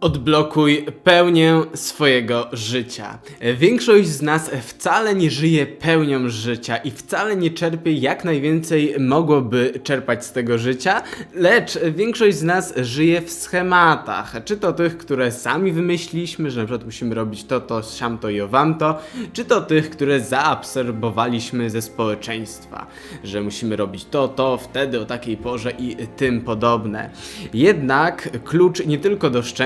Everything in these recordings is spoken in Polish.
Odblokuj pełnię swojego życia. Większość z nas wcale nie żyje pełnią życia i wcale nie czerpie jak najwięcej mogłoby czerpać z tego życia, lecz większość z nas żyje w schematach. Czy to tych, które sami wymyśliliśmy, że na przykład musimy robić to, to, siam to i owam to, czy to tych, które zaabsorbowaliśmy ze społeczeństwa, że musimy robić to, to, wtedy, o takiej porze i tym podobne. Jednak klucz nie tylko do szczęścia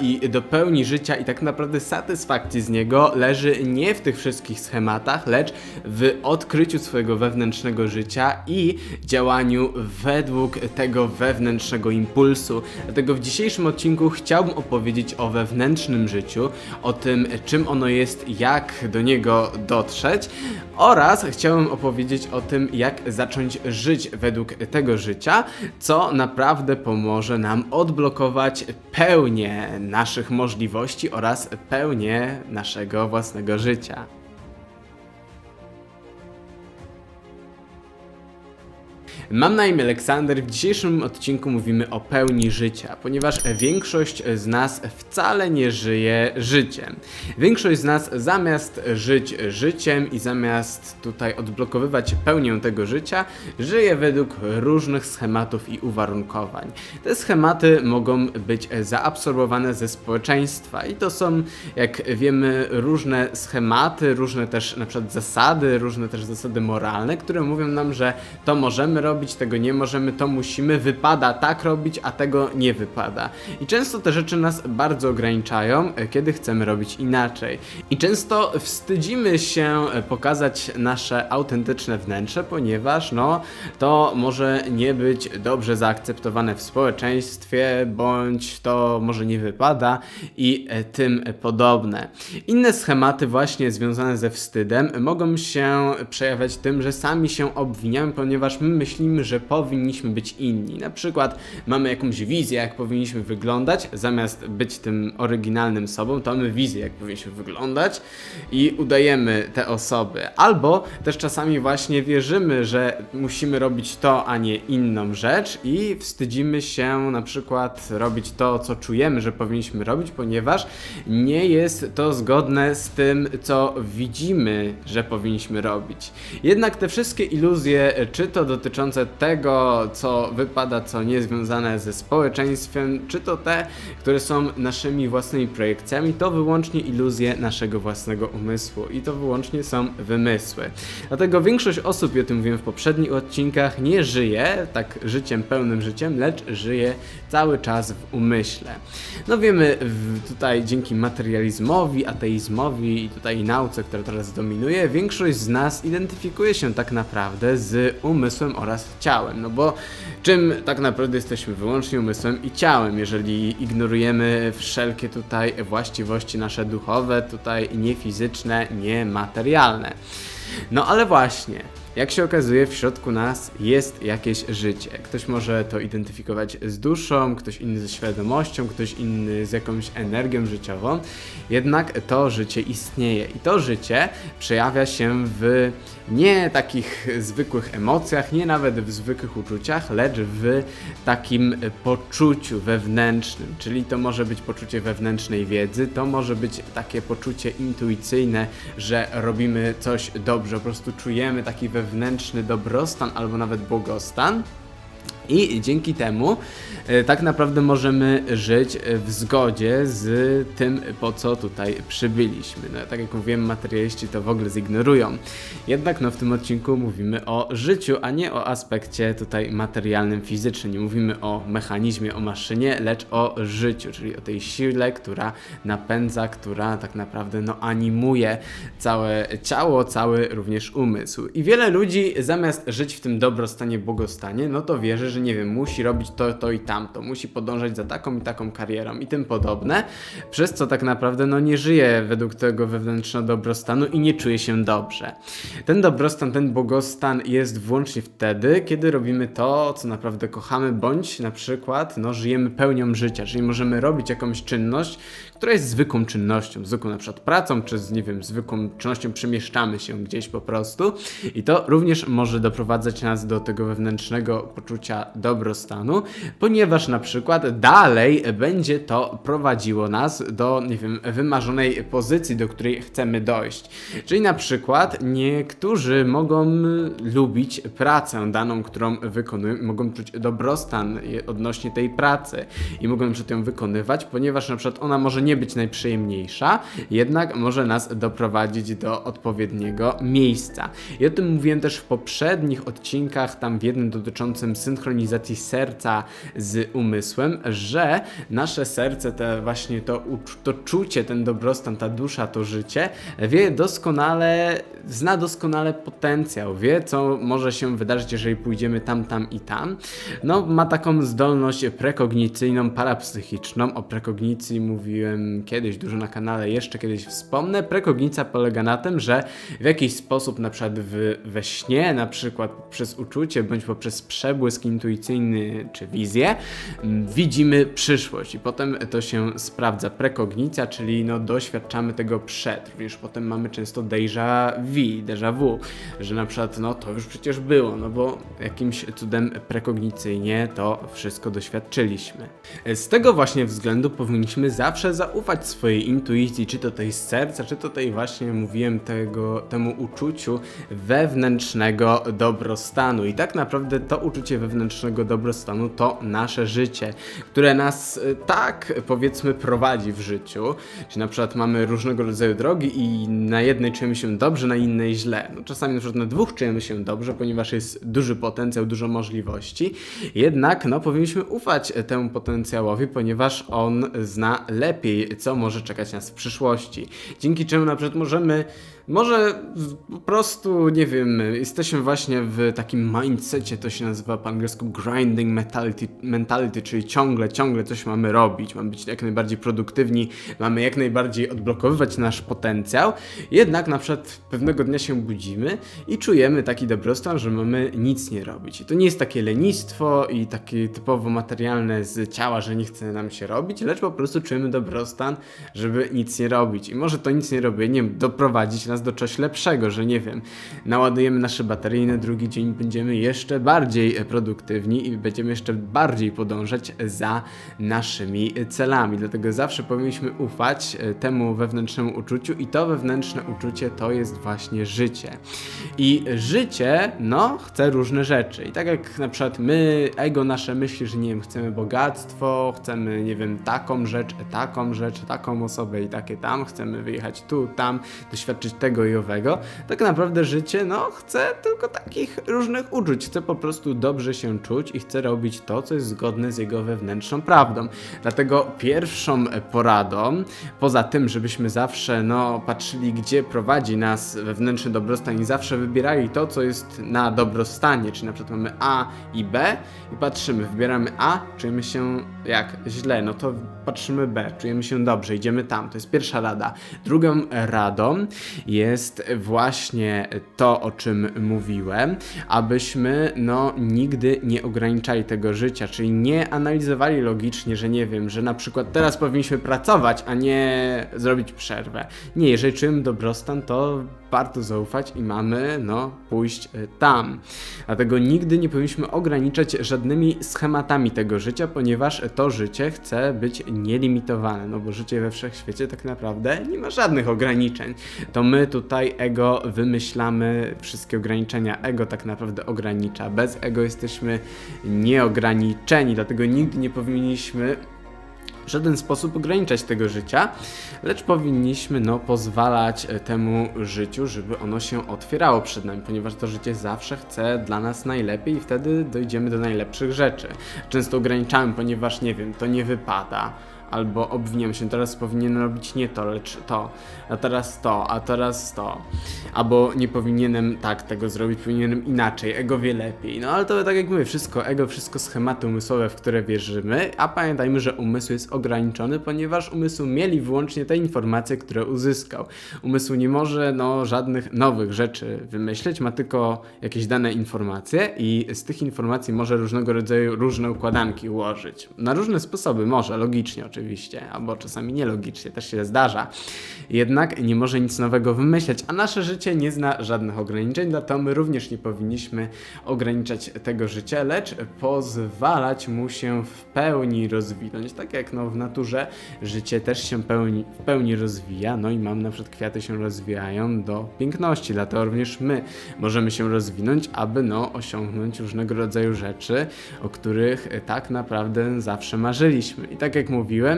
i do pełni życia i tak naprawdę satysfakcji z niego leży nie w tych wszystkich schematach, lecz w odkryciu swojego wewnętrznego życia i działaniu według tego wewnętrznego impulsu. Dlatego w dzisiejszym odcinku chciałbym opowiedzieć o wewnętrznym życiu, o tym czym ono jest, jak do niego dotrzeć oraz chciałem opowiedzieć o tym, jak zacząć żyć według tego życia, co naprawdę pomoże nam odblokować pełnię naszych możliwości oraz pełnię naszego własnego życia. Mam na imię Aleksander. W dzisiejszym odcinku mówimy o pełni życia, ponieważ większość z nas wcale nie żyje życiem. Większość z nas zamiast żyć życiem i zamiast tutaj odblokowywać pełnię tego życia, żyje według różnych schematów i uwarunkowań. Te schematy mogą być zaabsorbowane ze społeczeństwa i to są, jak wiemy, różne schematy, różne też na przykład zasady, różne też zasady moralne, które mówią nam, że to możemy robić, tego nie możemy, to musimy, wypada tak robić, a tego nie wypada. I często te rzeczy nas bardzo ograniczają, e, kiedy chcemy robić inaczej. I często wstydzimy się e, pokazać nasze autentyczne wnętrze, ponieważ no, to może nie być dobrze zaakceptowane w społeczeństwie, bądź to może nie wypada i e, tym podobne. Inne schematy właśnie związane ze wstydem mogą się przejawiać tym, że sami się obwiniamy, ponieważ my myślimy, że powinniśmy być inni. Na przykład mamy jakąś wizję, jak powinniśmy wyglądać, zamiast być tym oryginalnym sobą, to mamy wizję, jak powinniśmy wyglądać i udajemy te osoby. Albo też czasami właśnie wierzymy, że musimy robić to, a nie inną rzecz i wstydzimy się na przykład robić to, co czujemy, że powinniśmy robić, ponieważ nie jest to zgodne z tym, co widzimy, że powinniśmy robić. Jednak te wszystkie iluzje, czy to dotyczące tego, co wypada, co nie związane ze społeczeństwem, czy to te, które są naszymi własnymi projekcjami, to wyłącznie iluzje naszego własnego umysłu i to wyłącznie są wymysły. Dlatego większość osób, i o tym mówiłem w poprzednich odcinkach, nie żyje tak życiem, pełnym życiem, lecz żyje cały czas w umyśle. No wiemy tutaj dzięki materializmowi, ateizmowi i tutaj nauce, która teraz dominuje, większość z nas identyfikuje się tak naprawdę z umysłem oraz ciałem. No bo czym tak naprawdę jesteśmy? Wyłącznie umysłem i ciałem, jeżeli ignorujemy wszelkie tutaj właściwości nasze duchowe, tutaj niefizyczne, niematerialne. No ale właśnie, jak się okazuje, w środku nas jest jakieś życie. Ktoś może to identyfikować z duszą, ktoś inny ze świadomością, ktoś inny z jakąś energią życiową. Jednak to życie istnieje i to życie przejawia się w nie takich zwykłych emocjach, nie nawet w zwykłych uczuciach, lecz w takim poczuciu wewnętrznym. Czyli to może być poczucie wewnętrznej wiedzy, to może być takie poczucie intuicyjne, że robimy coś dobrze, po prostu czujemy taki wewnętrzny dobrostan albo nawet błogostan. I dzięki temu e, tak naprawdę możemy żyć w zgodzie z tym, po co tutaj przybyliśmy. No, tak jak mówiłem, materialiści to w ogóle zignorują. Jednak no, w tym odcinku mówimy o życiu, a nie o aspekcie tutaj materialnym, fizycznym. Nie mówimy o mechanizmie, o maszynie, lecz o życiu, czyli o tej sile, która napędza, która tak naprawdę no, animuje całe ciało, cały również umysł. I wiele ludzi zamiast żyć w tym dobrostanie, błogostanie, no to wierzy, że nie wiem, musi robić to, to i tamto, musi podążać za taką i taką karierą i tym podobne, przez co tak naprawdę no nie żyje według tego wewnętrznego dobrostanu i nie czuje się dobrze. Ten dobrostan, ten błogostan jest wyłącznie wtedy, kiedy robimy to, co naprawdę kochamy, bądź na przykład no, żyjemy pełnią życia, czyli możemy robić jakąś czynność, która jest zwykłą czynnością, zwykłą na przykład pracą, czy z, nie wiem, zwykłą czynnością przemieszczamy się gdzieś po prostu i to również może doprowadzać nas do tego wewnętrznego poczucia dobrostanu, ponieważ na przykład dalej będzie to prowadziło nas do, nie wiem, wymarzonej pozycji, do której chcemy dojść. Czyli na przykład niektórzy mogą lubić pracę daną, którą wykonują, mogą czuć dobrostan odnośnie tej pracy i mogą przykład ją wykonywać, ponieważ na przykład ona może nie być najprzyjemniejsza, jednak może nas doprowadzić do odpowiedniego miejsca. I o tym mówiłem też w poprzednich odcinkach, tam w jednym dotyczącym synchronizacji serca z umysłem, że nasze serce, te właśnie to, to czucie, ten dobrostan, ta dusza, to życie, wie doskonale, zna doskonale potencjał, wie co może się wydarzyć, jeżeli pójdziemy tam, tam i tam. No, ma taką zdolność prekognicyjną, parapsychiczną. O prekognicji mówiłem kiedyś dużo na kanale, jeszcze kiedyś wspomnę. Prekognicja polega na tym, że w jakiś sposób, na przykład w, we śnie, na przykład przez uczucie, bądź poprzez przebłysk intuicyjny czy wizję, m, widzimy przyszłość i potem to się sprawdza. Prekognicja, czyli no, doświadczamy tego przed. Również potem mamy często déjà vu, déjà vu, że na przykład no to już przecież było, no bo jakimś cudem prekognicyjnie to wszystko doświadczyliśmy. Z tego właśnie względu powinniśmy zawsze zaufać swojej intuicji, czy to tej z serca, czy to tej właśnie mówiłem tego, temu uczuciu wewnętrznego dobrostanu. I tak naprawdę to uczucie wewnętrznego dobrostanu to nasze życie, które nas y, tak powiedzmy prowadzi w życiu. Czyli na przykład mamy różnego rodzaju drogi i na jednej czujemy się dobrze, na innej źle. No, czasami na przykład na dwóch czujemy się dobrze, ponieważ jest duży potencjał, dużo możliwości. Jednak no, powinniśmy ufać temu potencjałowi, ponieważ on zna lepiej, co może czekać nas w przyszłości. Dzięki czemu na przykład możemy może po prostu, nie wiem, jesteśmy właśnie w takim mindsetie, to się nazywa po angielsku grinding mentality, mentality, czyli ciągle, ciągle coś mamy robić, mamy być jak najbardziej produktywni, mamy jak najbardziej odblokowywać nasz potencjał, jednak na przykład pewnego dnia się budzimy i czujemy taki dobrostan, że mamy nic nie robić. I to nie jest takie lenistwo i takie typowo materialne z ciała, że nie chce nam się robić, lecz po prostu czujemy dobrostan, żeby nic nie robić. I może to nic nie robienie doprowadzić nas do czegoś lepszego, że nie wiem, naładujemy nasze baterie i na drugi dzień będziemy jeszcze bardziej e, produktywni i będziemy jeszcze bardziej podążać za naszymi celami. Dlatego zawsze powinniśmy ufać e, temu wewnętrznemu uczuciu i to wewnętrzne uczucie to jest właśnie życie. I życie, no, chce różne rzeczy. I tak jak na przykład my, ego nasze myśli, że nie wiem, chcemy bogactwo, chcemy, nie wiem, taką rzecz, taką rzecz, taką osobę i takie tam, chcemy wyjechać tu, tam, doświadczyć tego i owego, tak naprawdę życie, no, chce tylko takich różnych uczuć. Chce po prostu dobrze się czuć i chce robić to, co jest zgodne z jego wewnętrzną prawdą. Dlatego pierwszą poradą, poza tym, żebyśmy zawsze, no, patrzyli, gdzie prowadzi nas wewnętrzny dobrostan i zawsze wybierali to, co jest na dobrostanie, czyli na przykład mamy A i B i patrzymy, wybieramy A, czujemy się jak źle, no to patrzymy B, czujemy się dobrze, idziemy tam. To jest pierwsza rada. Drugą radą jest właśnie to, o czym mówiłem, abyśmy no nigdy nie ograniczali tego życia, czyli nie analizowali logicznie, że nie wiem, że na przykład teraz powinniśmy pracować, a nie zrobić przerwę. Nie, jeżeli czujemy dobrostan, to warto zaufać i mamy, no, pójść y, tam. Dlatego nigdy nie powinniśmy ograniczać żadnymi schematami tego życia, ponieważ to życie chce być nielimitowane, no bo życie we wszechświecie tak naprawdę nie ma żadnych ograniczeń. To my tutaj ego wymyślamy wszystkie ograniczenia, ego tak naprawdę ogranicza. Bez ego jesteśmy nieograniczeni, dlatego nigdy nie powinniśmy w żaden sposób ograniczać tego życia, lecz powinniśmy no, pozwalać e, temu życiu, żeby ono się otwierało przed nami, ponieważ to życie zawsze chce dla nas najlepiej i wtedy dojdziemy do najlepszych rzeczy. Często ograniczamy, ponieważ nie wiem, to nie wypada. Albo obwiniam się, teraz powinienem robić nie to, lecz to, a teraz to, a teraz to. Albo nie powinienem tak tego zrobić, powinienem inaczej, ego wie lepiej. No ale to tak jak mówię, wszystko ego, wszystko schematy umysłowe, w które wierzymy, a pamiętajmy, że umysł jest ograniczony, ponieważ umysł mieli wyłącznie te informacje, które uzyskał. Umysł nie może no, żadnych nowych rzeczy wymyśleć, ma tylko jakieś dane informacje i z tych informacji może różnego rodzaju różne układanki ułożyć. Na różne sposoby może, logicznie oczywiście oczywiście, albo czasami nielogicznie, też się zdarza. Jednak nie może nic nowego wymyśleć, a nasze życie nie zna żadnych ograniczeń, dlatego my również nie powinniśmy ograniczać tego życia, lecz pozwalać mu się w pełni rozwinąć. Tak jak no, w naturze życie też się pełni, w pełni rozwija, no i mam na przykład kwiaty się rozwijają do piękności, dlatego również my możemy się rozwinąć, aby no, osiągnąć różnego rodzaju rzeczy, o których tak naprawdę zawsze marzyliśmy. I tak jak mówiłem,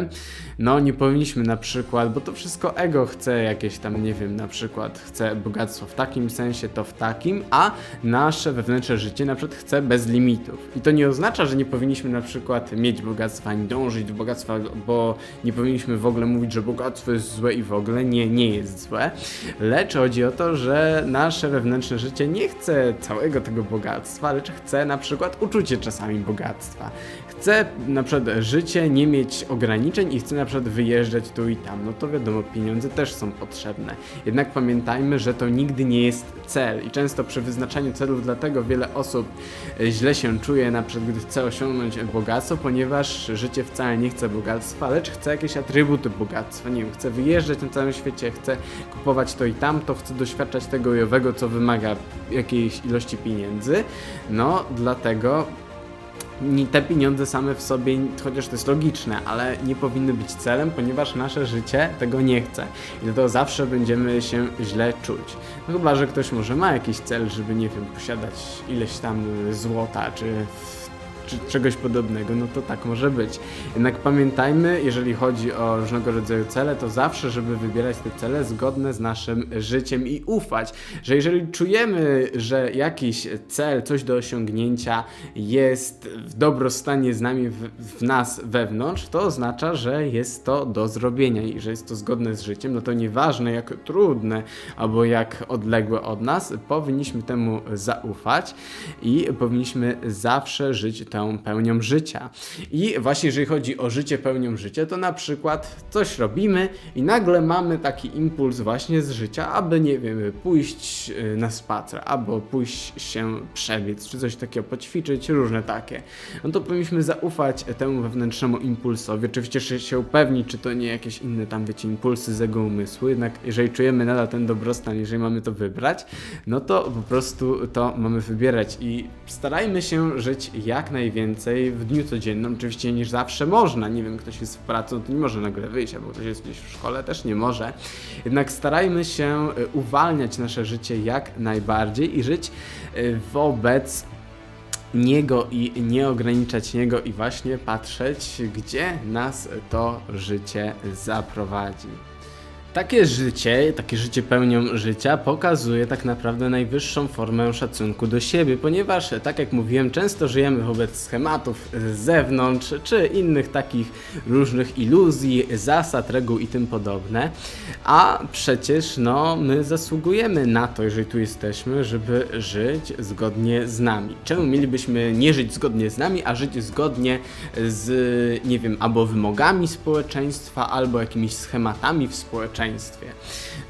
no nie powinniśmy na przykład, bo to wszystko ego chce jakieś tam, nie wiem, na przykład chce bogactwo w takim sensie, to w takim, a nasze wewnętrzne życie na przykład chce bez limitów. I to nie oznacza, że nie powinniśmy na przykład mieć bogactwa, ani dążyć do bogactwa, bo nie powinniśmy w ogóle mówić, że bogactwo jest złe i w ogóle nie, nie jest złe. Lecz chodzi o to, że nasze wewnętrzne życie nie chce całego tego bogactwa, lecz chce na przykład uczucie czasami bogactwa. Chce na przykład życie nie mieć ograniczeń i chce na przykład wyjeżdżać tu i tam. No to wiadomo, pieniądze też są potrzebne. Jednak pamiętajmy, że to nigdy nie jest cel i często przy wyznaczaniu celów dlatego wiele osób e, źle się czuje na przykład gdy chce osiągnąć bogactwo, ponieważ życie wcale nie chce bogactwa, lecz chce jakieś atrybuty bogactwa. Nie wiem, chce wyjeżdżać na całym świecie, chce kupować to i tamto, chce doświadczać tego i owego, co wymaga jakiejś ilości pieniędzy. No, dlatego te pieniądze same w sobie, chociaż to jest logiczne, ale nie powinny być celem, ponieważ nasze życie tego nie chce. I dlatego zawsze będziemy się źle czuć. No chyba, że ktoś może ma jakiś cel, żeby, nie wiem, posiadać ileś tam złota, czy czy czegoś podobnego, no to tak może być. Jednak pamiętajmy, jeżeli chodzi o różnego rodzaju cele, to zawsze, żeby wybierać te cele zgodne z naszym życiem i ufać, że jeżeli czujemy, że jakiś cel, coś do osiągnięcia jest w dobrostanie z nami, w, w nas wewnątrz, to oznacza, że jest to do zrobienia i że jest to zgodne z życiem, no to nieważne jak trudne albo jak odległe od nas, powinniśmy temu zaufać i powinniśmy zawsze żyć tą pełnią życia. I właśnie jeżeli chodzi o życie pełnią życia, to na przykład coś robimy i nagle mamy taki impuls właśnie z życia, aby nie wiem, pójść y, na spacer, albo pójść się przebiec, czy coś takiego poćwiczyć, różne takie. No to powinniśmy zaufać temu wewnętrznemu impulsowi. Oczywiście się- upewnić, czy to nie jakieś inne tam, wiecie, impulsy z jego umysłu. Jednak jeżeli czujemy nadal ten dobrostan, jeżeli mamy to wybrać, no to po prostu to mamy wybierać i starajmy się żyć jak najwięcej w dniu codziennym, oczywiście niż zawsze można. Nie wiem, ktoś jest w pracy, no to nie może nagle wyjść, albo ktoś jest gdzieś w szkole, też nie może. Jednak starajmy się y, uwalniać nasze życie jak najbardziej i żyć y, wobec niego i nie ograniczać niego i właśnie patrzeć, gdzie nas to życie zaprowadzi. Takie życie, takie życie pełnią życia pokazuje tak naprawdę najwyższą formę szacunku do siebie, ponieważ, tak jak mówiłem, często żyjemy wobec schematów z zewnątrz, czy innych takich różnych iluzji, zasad, reguł i tym podobne, a przecież no, my zasługujemy na to, jeżeli tu jesteśmy, żeby żyć zgodnie z nami. Czemu mielibyśmy nie żyć zgodnie z nami, a żyć zgodnie z, nie wiem, albo wymogami społeczeństwa, albo jakimiś schematami w społeczeństwie?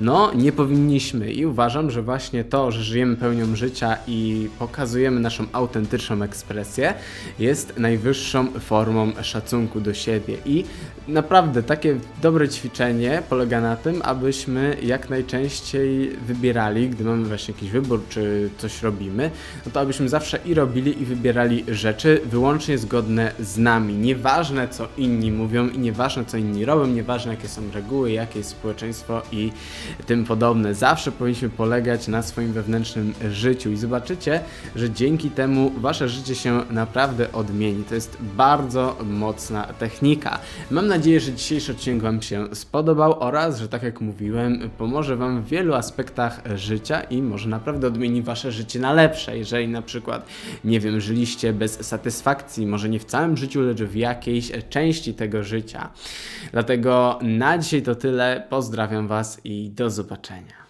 No, nie powinniśmy i uważam, że właśnie to, że żyjemy pełnią życia i pokazujemy naszą autentyczną ekspresję, jest najwyższą formą szacunku do siebie. I naprawdę takie dobre ćwiczenie polega na tym, abyśmy jak najczęściej wybierali, gdy mamy właśnie jakiś wybór, czy coś robimy, no to abyśmy zawsze i robili, i wybierali rzeczy wyłącznie zgodne z nami. Nieważne co inni mówią i nieważne co inni robią, nieważne jakie są reguły, jakie jest społeczeństwo i tym podobne. Zawsze powinniśmy polegać na swoim wewnętrznym życiu i zobaczycie, że dzięki temu wasze życie się naprawdę odmieni. To jest bardzo mocna technika. Mam nadzieję, że dzisiejszy odcinek wam się spodobał oraz, że tak jak mówiłem, pomoże wam w wielu aspektach życia i może naprawdę odmieni wasze życie na lepsze. Jeżeli na przykład, nie wiem, żyliście bez satysfakcji, może nie w całym życiu, lecz w jakiejś części tego życia. Dlatego na dzisiaj to tyle. Pozdrawiam was i do zobaczenia.